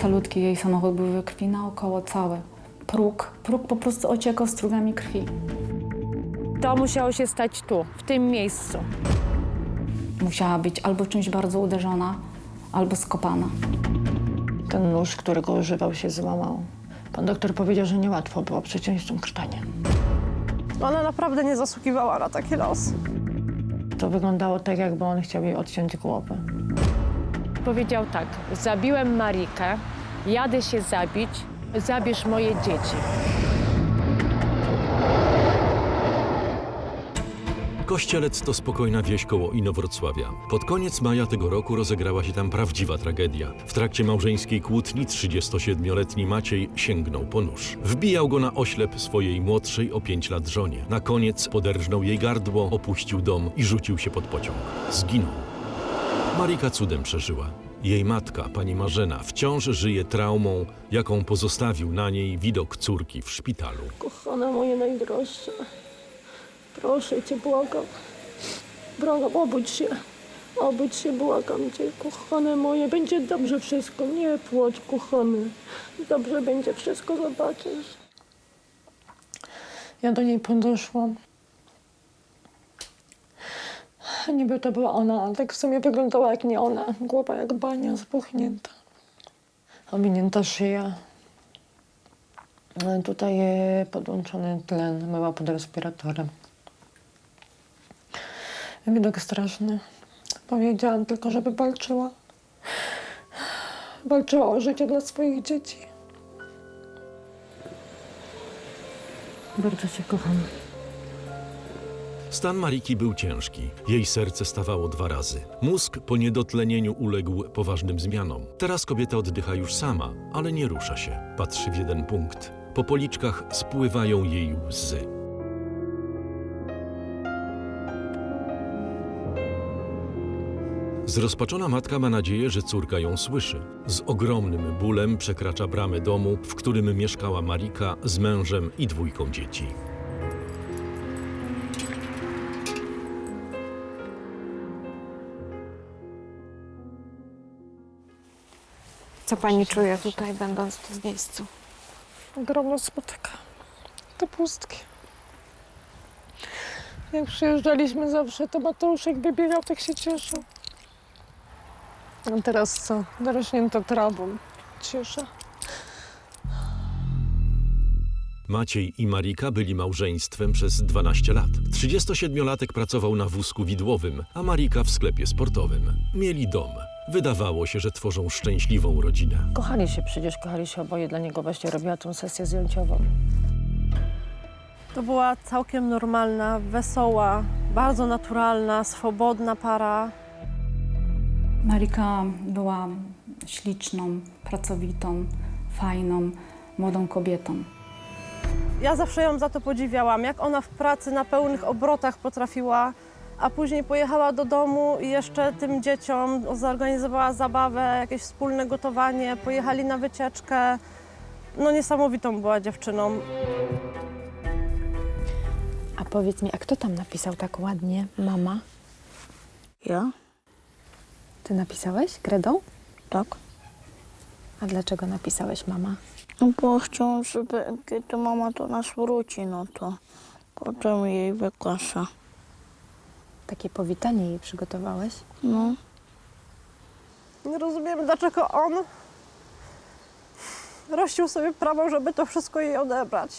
Calutki jej samochód był we krwi naokoło cały. Próg, próg po prostu ociekał strugami krwi. To musiało się stać tu, w tym miejscu. Musiała być albo czymś bardzo uderzona, albo skopana. Ten nóż, którego używał, się złamał. Pan doktor powiedział, że niełatwo było przeciąć tą krtanię. Ona naprawdę nie zasługiwała na taki los. To wyglądało tak, jakby on chciał jej odciąć głowę. Powiedział tak, zabiłem Marikę, jadę się zabić, zabierz moje dzieci. Kościelec to spokojna wieś koło Inowrocławia. Pod koniec maja tego roku rozegrała się tam prawdziwa tragedia. W trakcie małżeńskiej kłótni 37-letni Maciej sięgnął po nóż. Wbijał go na oślep swojej młodszej o 5 lat żonie. Na koniec poderżnął jej gardło, opuścił dom i rzucił się pod pociąg. Zginął. Marika cudem przeżyła. Jej matka, pani Marzena, wciąż żyje traumą, jaką pozostawił na niej widok córki w szpitalu. Kochana moje najdroższe. Proszę cię, błagam. Błagam, obudź się. Obudź się, błagam cię, kochane moje. Będzie dobrze wszystko. Nie płacz, kochany. Dobrze będzie wszystko, zobaczysz. Ja do niej podeszłam. Niby to była ona, ale tak w sumie wyglądała jak nie ona. Głowa jak bania, spuchnięta. Owinięta szyja. Tutaj e, podłączony tlen, była pod respiratorem. Widok straszny. Powiedziałam tylko, żeby walczyła. Walczyła o życie dla swoich dzieci. Bardzo cię kocham. Stan Mariki był ciężki. Jej serce stawało dwa razy. Mózg po niedotlenieniu uległ poważnym zmianom. Teraz kobieta oddycha już sama, ale nie rusza się. Patrzy w jeden punkt. Po policzkach spływają jej łzy. Zrozpaczona matka ma nadzieję, że córka ją słyszy. Z ogromnym bólem przekracza bramę domu, w którym mieszkała Marika z mężem i dwójką dzieci. Co pani czuje tutaj, będąc tu w miejscu? Ogromna smutek. Te pustki. Jak przyjeżdżaliśmy zawsze, to Mateuszek wybiegał, tak się cieszył. A teraz co? Dorośnięto trawą. Cisza. Maciej i Marika byli małżeństwem przez 12 lat. 37-latek pracował na wózku widłowym, a Marika w sklepie sportowym. Mieli dom. Wydawało się, że tworzą szczęśliwą rodzinę. Kochali się przecież, kochali się oboje. Dla niego właśnie robiła tą sesję zdjęciową. To była całkiem normalna, wesoła, bardzo naturalna, swobodna para. Marika była śliczną, pracowitą, fajną, młodą kobietą. Ja zawsze ją za to podziwiałam, jak ona w pracy na pełnych obrotach potrafiła, a później pojechała do domu i jeszcze tym dzieciom zorganizowała zabawę, jakieś wspólne gotowanie, pojechali na wycieczkę. No niesamowitą była dziewczyną. A powiedz mi, a kto tam napisał tak ładnie? Mama? Ja? Ty napisałeś kredą? Tak. A dlaczego napisałeś mama? No bo chciałam, żeby kiedy mama do nas wróci, no to potem jej wygłasza. Takie powitanie jej przygotowałeś? No. Nie rozumiem, dlaczego on rościł sobie prawo, żeby to wszystko jej odebrać.